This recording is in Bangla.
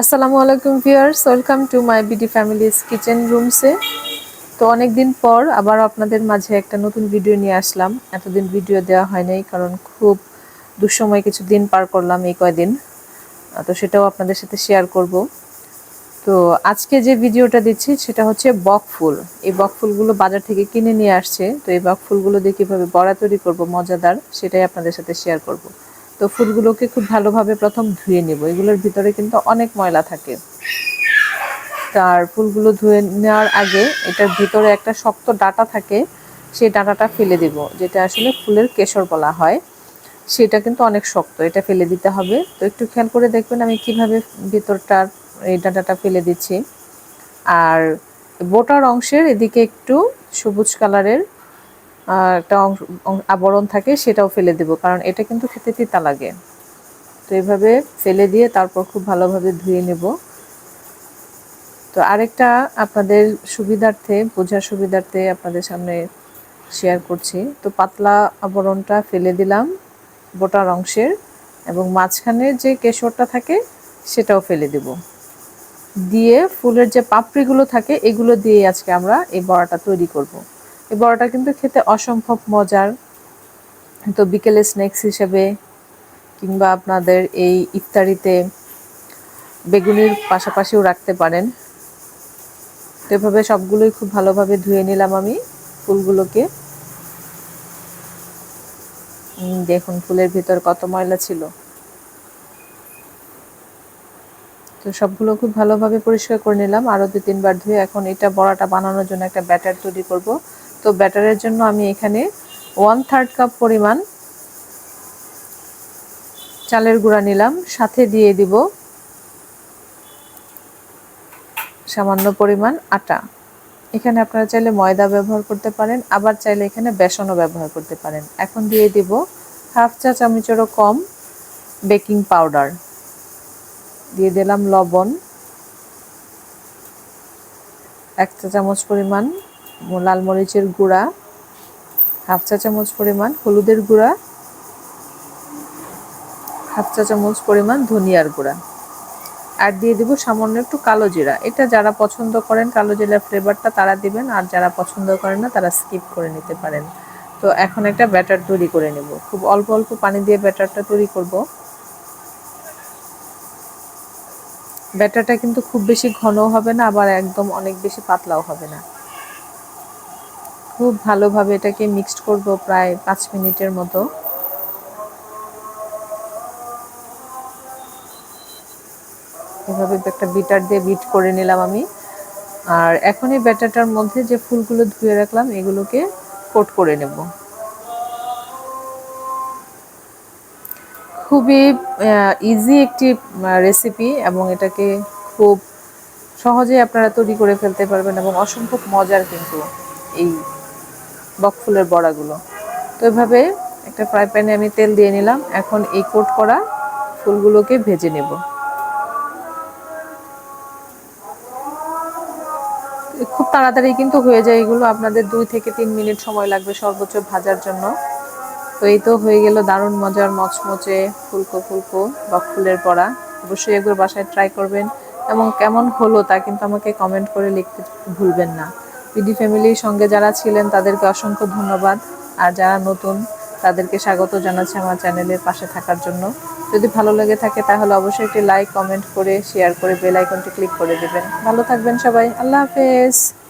আসসালামু আলাইকুম viewers, welcome to my BD families kitchen রুমসে। তো অনেক দিন পর আবার আপনাদের মাঝে একটা নতুন ভিডিও নিয়ে আসলাম। এতদিন ভিডিও দেওয়া হয় নাই, কারণ খুব দুঃসময় কিছু দিন পার করলাম এই কয়দিন। তো সেটাও আপনাদের সাথে শেয়ার করব। তো আজকে যে ভিডিওটা দিচ্ছি সেটা হচ্ছে বক ফুল। এই বক ফুলগুলো বাজার থেকে কিনে নিয়ে আসছে। তো এই বক ফুলগুলো দিয়ে কীভাবে বড়া তৈরি করব, মজাদার, সেটাই আপনাদের সাথে শেয়ার করব। তো ফুলগুলোকে খুব ভালোভাবে প্রথম ধুয়ে নেব। এগুলোর ভিতরে কিন্তু অনেক ময়লা থাকে। তার ফুলগুলো ধুয়ে নেওয়ার আগে এটার ভিতরে একটা শক্ত ডাটা থাকে, সেই ডাটাটা ফেলে দিব, যেটা আসলে ফুলের কেশর বলা হয়। সেটা কিন্তু অনেক শক্ত, এটা ফেলে দিতে হবে। তো একটু খেয়াল করে দেখবেন আমি কীভাবে ভিতরটার এই ডাটাটা ফেলে দিচ্ছি। আর বোটার অংশের এদিকে একটু সবুজ কালারের একটা আবরণ থাকে সেটাও ফেলে দেব, কারণ এটা কিন্তু খেতে তিতা লাগে। তো এইভাবে ফেলে দিয়ে তারপর খুব ভালোভাবে ধুয়ে নেব। তো আরেকটা আপনাদের সুবিধার্থে, বোঝার সুবিধার্থে আপনাদের সামনে শেয়ার করছি। তো পাতলা আবরণটা ফেলে দিলাম বোটার অংশের এবং মাঝখানে যে কেশরটা থাকে সেটাও ফেলে দেব। দিয়ে ফুলের যে পাপড়িগুলো থাকে, এগুলো দিয়ে আজকে আমরা এই বড়াটা তৈরি করব। এই বড়াটা কিন্তু খেতে অসম্ভব মজার। তো বিকেলে স্ন্যাক্স হিসেবে কিংবা আপনাদের এই ইফতারিতে বেগুনির পাশাপাশিও রাখতে পারেন। তো এভাবে সবগুলোই খুব ভালোভাবে ধুয়ে নিলাম আমি ফুলগুলোকে। দেখুন ফুলের ভিতর কত ময়লা ছিল। তো সবগুলো খুব ভালোভাবে পরিষ্কার করে নিলাম। আরও দু তিনবার ধুয়ে এখন এটা বড়াটা বানানোর জন্য একটা ব্যাটার তৈরি করব। তো ব্যাটারের জন্য আমি এখানে ওয়ান থার্ড কাপ পরিমাণ চালের গুঁড়া নিলাম, সাথে দিয়ে দিব সামান্য পরিমাণ আটা। এখানে আপনারা চাইলে ময়দা ব্যবহার করতে পারেন, আবার চাইলে এখানে বেসনও ব্যবহার করতে পারেন। এখন দিয়ে দিব হাফ চা চামচেরও কম বেকিং পাউডার। দিয়ে দিলাম লবণ, এক চা চামচ পরিমাণ লাল মরিচের গুঁড়া, হাফ চা চামচ পরিমাণ হলুদের গুঁড়া, হাফ চা চামচ পরিমাণ ধনিয়ার গুঁড়া। আর দিয়ে দিব সামান্য একটু কালো জিরা। এটা যারা পছন্দ করেন কালো জিরার ফ্লেভারটা তারা দিবেন, আর যারা পছন্দ করেন না তারা স্কিপ করে নিতে পারেন। তো এখন একটা ব্যাটার তৈরি করে নেব। খুব অল্প অল্প পানি দিয়ে ব্যাটারটা তৈরি করব। ব্যাটারটা কিন্তু খুব বেশি ঘনও হবে না, আবার একদম অনেক বেশি পাতলাও হবে না। খুব ভালোভাবে এটাকে মিক্সড করব প্রায় পাঁচ মিনিটের মতো। এভাবে একটা বিটার দিয়ে বিট করে নিলাম আমি। আর এখন এই ব্যাটারটার মধ্যে যে ফুলগুলো ধুয়ে রাখলাম, এগুলোকে কোট করে নেব। খুবই ইজি একটি রেসিপি এবং এটাকে খুব সহজেই আপনারা তৈরি করে ফেলতে পারবেন এবং অসম্ভব মজার কিন্তু এই বকফুলের বড়াগুলো। তো এভাবে একটা ফ্রাই প্যানে আমি তেল দিয়ে নিলাম। এখন এই কোট করা ফুলগুলোকে ভেজে নেব। খুব তাড়াতাড়ি কিন্তু হয়ে যায় এগুলো। আপনাদের দুই থেকে তিন মিনিট সময় লাগবে সর্বোচ্চ ভাজার জন্য। তো এই তো হয়ে গেল দারুণ মজার মচমচে ফুলকো ফুলকো বা ফুলের পড়া অবশ্যই একবার বাসায় ট্রাই করবেন। এবং কেমন হলো তা কিন্তু আমাকে কমেন্ট করে লিখতে ভুলবেন না। পিডি ফ্যামিলির সঙ্গে যারা ছিলেন, তাদেরকে অসংখ্য ধন্যবাদ। আর যারা নতুন, তাদেরকে স্বাগত জানাচ্ছি আমার চ্যানেলের পাশে থাকার জন্য। যদি ভালো লেগে থাকে, তাহলে অবশ্যই একটি লাইক, কমেন্ট করে, শেয়ার করে, বেল আইকনটি ক্লিক করে দেবেন। ভালো থাকবেন সবাই। আল্লাহ হাফেজ।